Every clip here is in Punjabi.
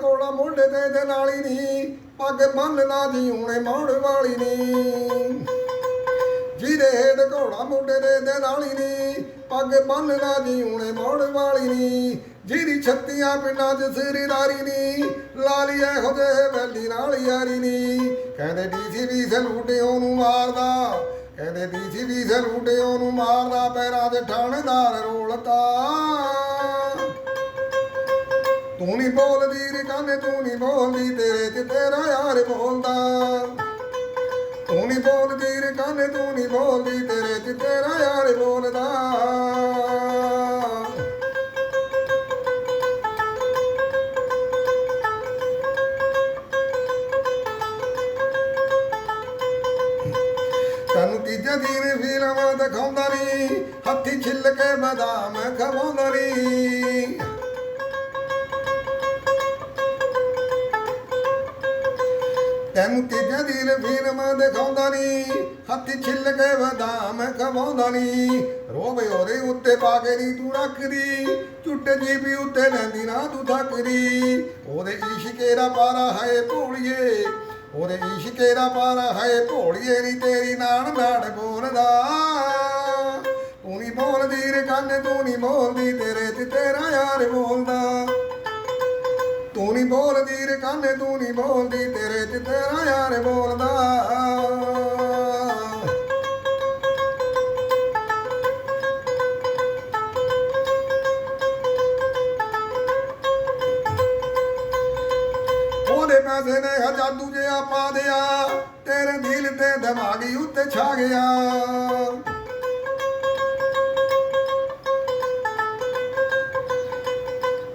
ਮੋਢੇ ਤੇ ਦੇ ਨਾਲੀ ਨੀ ਪੱਗ ਬੰਨਣਾ ਜਿਉਣੇ ਮੋੜ ਵਾਲੀ ਨੀ। ਜਿਹਦੇ ਹੇਠ ਘੋੜਾ ਮੋਢੇ ਦੇ ਦੇ ਨਾਲੀ ਨੀ, ਪੱਗ ਬੰਨਣਾ ਜਿਉਣੇ ਮੋੜ ਵਾਲੀ ਨੀ। ਜਿਹਦੀ ਛੱਤੀਆਂ ਪਿੰਡਾਂ 'ਚ ਸਿਰਦਾਰੀ ਨੀ, ਲਾਲੀ ਇਹੋ ਜਿਹੇ ਵੈਲੀ ਨਾਲ ਯਾਰੀ ਨੀ। ਕਹਿੰਦੇ ਡੀਸੀ ਵੀ ਸਲੂਟੇ ਨੂੰ ਮਾਰਦਾ, ਕਹਿੰਦੇ ਡੀਸੀ ਵੀ ਸਲੂਟੇ ਨੂੰ ਮਾਰਦਾ, ਪੈਰਾਂ 'ਚ ਠਾਣੇਦਾਰ ਰੋਲਤਾ। ਤੂੰ ਨਹੀਂ ਬੋਲਦੀ ਰੇ ਕਾਨੇ, ਤੂੰ ਨਹੀਂ ਬੋਲਦੀ ਤੇਰੇ ਤੇ ਤੇਰਾ ਯਾਰ ਬੋਲਦਾ। ਤੂੰ ਨਹੀਂ ਬੋਲਦੀ ਰੇ ਕਾਨੇ, ਤੂੰ ਨਹੀਂ ਬੋਲਦੀ ਤੇਰੇ ਤੇ ਤੇਰਾ ਯਾਰ ਬੋਲਦਾ। ਤੈਨੂੰ ਤੀਜੇ ਦਿਨ ਫਿਲਮ ਦਿਖਾਉਂਦਾ ਨਹੀਂ ਹੱਥੀ ਛਿੱਲ ਕੇ ਬਦਾਮ ਖਵਾਉਂਦਾ ਨਹੀਂ ਤੈਨੂੰ ਤੀਜੇ ਦਿਨ ਫਿਲਮ ਦਿਖਾਉਂਦਾ ਨਹੀਂ ਹੱਥੀ ਛਿੱਲ ਕੇ ਬਦਾਮ ਖਵਾਉਂਦਾ ਨਹੀਂ ਰੋਵੇ ਉਹਦੇ ਉੱਤੇ ਪਾ ਕੇ ਨਹੀਂ ਤੂੰ ਰੱਖਦੀ। ਝੁੱਟੇ ਜੀਬੀ ਉੱਤੇ ਲੈਂਦੀ ਨਾ ਤੂੰ ਥੱਕਦੀ। ਉਹਦੇ ਇਸ਼ਕੇ ਦਾ ਪਾਰਾ ਹੈ ਭੋਲੀਏ। ਉਹਦੇ ਇਸ਼ਕੇ ਦਾ ਪਾਰਾ ਹੈ ਭੋਲੀਏ ਨਹੀਂ ਤੇਰੀ ਨਾਨ ਨਾੜ ਬੋਲਦਾ। ਤੂੰ ਨਹੀਂ ਬੋਲਦੀ ਰੇ ਕੰਨ, ਤੂੰ ਨਹੀਂ ਬੋਲਦੀ ਤੇਰੇ ਤੇ ਤੇਰਾ ਯਾਰ ਬੋਲਦਾ। ਤੂੰ ਨਹੀਂ ਬੋਲਦੀ ਰੇ ਕਾਨੇ, ਤੂੰ ਨਹੀਂ ਬੋਲਦੀ ਤੇਰੇ ਤੇ ਤੇਰਾ ਯਾਰ ਬੋਲਦਾ। ਉਹਦੇ ਪੈਸੇ ਨੇ ਹਜ਼ਾਦੂ ਜਿਹਾ ਪਾ ਦਿਆ, ਤੇਰੇ ਦਿਲ ਤੇ ਦਿਮਾਗੀ ਉੱਤੇ ਛਾ ਗਿਆ।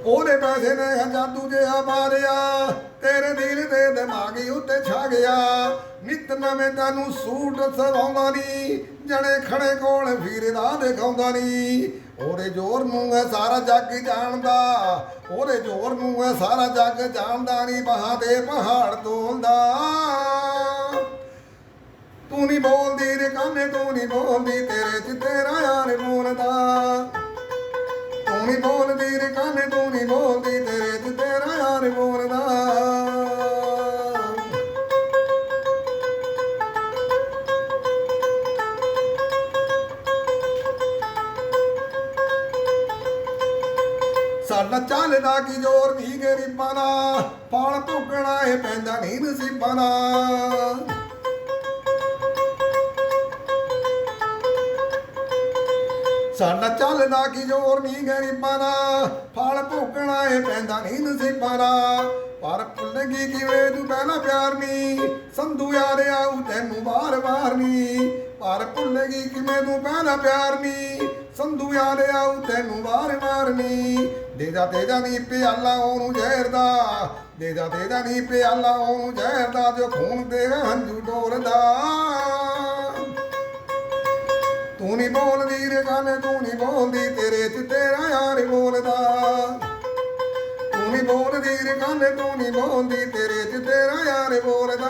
ਉਹਦੇ ਪੈਸੇ ਨੇ ਹਜ਼ਾਦੂ ਜਿਹਾ ਮਾਰਿਆ, ਤੇਰੇ ਦਿਲ ਤੇ ਦਿਮਾਗੀ ਉੱਤੇ ਛਾ ਗਿਆ। ਨਿਤ ਨਵੇਂ ਤੈਨੂੰ ਸੂਟ ਸਵਾਉਂਦਾ ਨਹੀਂ ਜਣੇ ਖੜੇ ਕੋਲ ਫਿਰਦਾ ਦਿਖਾਉਂਦਾ ਨਹੀਂ ਉਹਦੇ ਜ਼ੋਰ ਨੂੰ ਹੈ ਸਾਰਾ ਜੱਗ ਜਾਣਦਾ, ਉਹਦੇ ਜ਼ੋਰ ਨੂੰ ਹੈ ਸਾਰਾ ਜੱਗ ਜਾਣਦਾ ਨਹੀਂ ਬਹਾ ਦੇ ਪਹਾੜ ਤੋਲਦਾ। ਤੂੰ ਨਹੀਂ ਬੋਲਦੀ ਰੇ ਕਾਨੇ ਤੂੰ ਨਹੀਂ ਬੋਲਦੀ, ਤੇਰੇ ਚ ਤੇਰਾ ਯਾਰ ਬੋਲਦਾ ਤੂੰ ਨਹੀਂ ਬੋਲਦੀ ਸਾਡਾ ਚੱਲਦਾ ਕੀ ਜ਼ੋਰ ਨਹੀਂ ਗਰੀਬਾਂ ਦਾ ਫਲ ਭੁਗਣਾ ਇਹ ਪੈਂਦਾ ਨਹੀਂ ਨਸੀਬਾਂ ਦਾ। ਸਾਡਾ ਚੱਲਦਾ ਕੀ ਜ਼ੋਰ ਨਹੀਂ ਗਰੀਬਾਂ ਦਾ ਫਲ ਭੋਗਣਾ ਇਹ ਪੈਂਦਾ ਨਹੀਂ ਨਸੀਬਾਂ ਦਾ। ਪਰ ਭੁੱਲੇਗੀ ਕਿਵੇਂ ਤੂੰ ਪਹਿਲਾ ਪਿਆਰ ਨਹੀਂ ਸੰਧੂ ਯਾਰ ਆਉ ਤੈਨੂੰ ਬਾਰ-ਬਾਰ ਨਹੀਂ ਪਰ ਭੁੱਲੇਗੀ ਕਿਵੇਂ ਤੂੰ ਪਹਿਲਾ ਪਿਆਰ ਨਹੀਂ ਸੰਧੂ ਯਾਰ ਆਉ ਤੈਨੂੰ ਬਾਰ-ਬਾਰ ਨਹੀਂ ਦੇਦਾ ਜਾ ਨੀ ਪਿਆਲਾ ਉਹਨੂੰ ਜ਼ਹਿਰ ਦਾ ਦੇ ਜਾ ਦੇ ਨਹੀਂ ਪਿਆਲਾ ਉਹਨੂੰ ਜ਼ਹਿਰ ਦਾ ਜੋ ਖੂਨ ਦੇ ਹੰਝੂ ਡੋਲਦਾ। ਤੂੰ ਨੀ ਬੋਲਦੀ ਰੇ ਗੱਲ, ਤੂੰ ਨੀ ਬੋਲਦੀ ਤੇਰੇ ਚ ਤੇਰਾ ਯਾਰ ਬੋਲਦਾ। ਤੂੰ ਨੀ ਬੋਲਦੀ ਰੇ ਗੱਲ, ਤੂੰ ਨਹੀਂ ਬੋਲਦੀ ਤੇਰੇ ਚ ਤੇਰਾ ਯਾਰ ਬੋਲਦਾ।